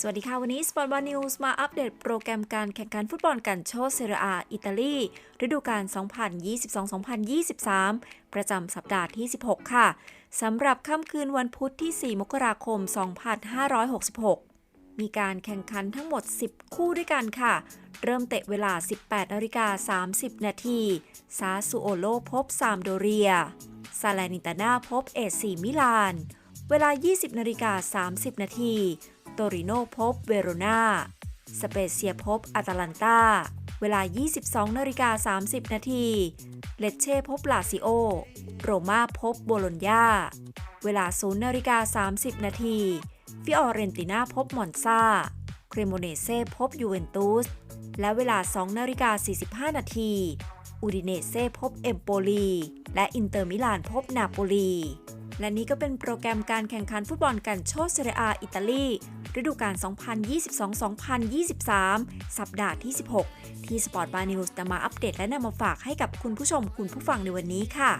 สวัสดีค่ะ วันนี้ Sport Bar News มาอัปเดตโปรแกรมการแข่งขันฟุตบอลกันโชเซเรอาอิตาลีฤดูกาล 2022-2023 ประจำสัปดาห์ที่ 16 ค่ะ สำหรับค่ำคืนวันพุธที่ 4 มกราคม 2566 มีการแข่งขันทั้งหมด 10 คู่ด้วยกันค่ะ เริ่มเตะเวลา 18นาฬิกา30 นาทีซาซูโอโลพบซามโดเรีย ซาลนิตาน่าพบเอซีมิลาน เวลา 20นาฬิกา30 นาที โตริโนพบเวโรนาสเปเซียพบอาตาลันตา เวลา 22นาฬิกา30 นาที เลเช่พบลาซิโอ โรม่าพบโบโลญญา เวลา 0นาฬิกา30 นาทีฟิออเรนติน่าพบมอนซาเครโมเนเซ่พบยูเวนตุส และเวลา 2 นาฬิกา 45 นาที อูดิเนเซ่พบเอมโปลี และอินเตอร์มิลานพบนาโปลี และนี่ก็เป็นโปรแกรมการแข่งขันฟุตบอลกันโชเซเรอาอิตาลีฤดูกาล 2022-2023 สัปดาห์ที่ 16 ที่ Sport Bar News นำมาอัปเดตและนำมาฝากให้กับคุณผู้ชมคุณผู้ฟังในวันนี้ค่ะ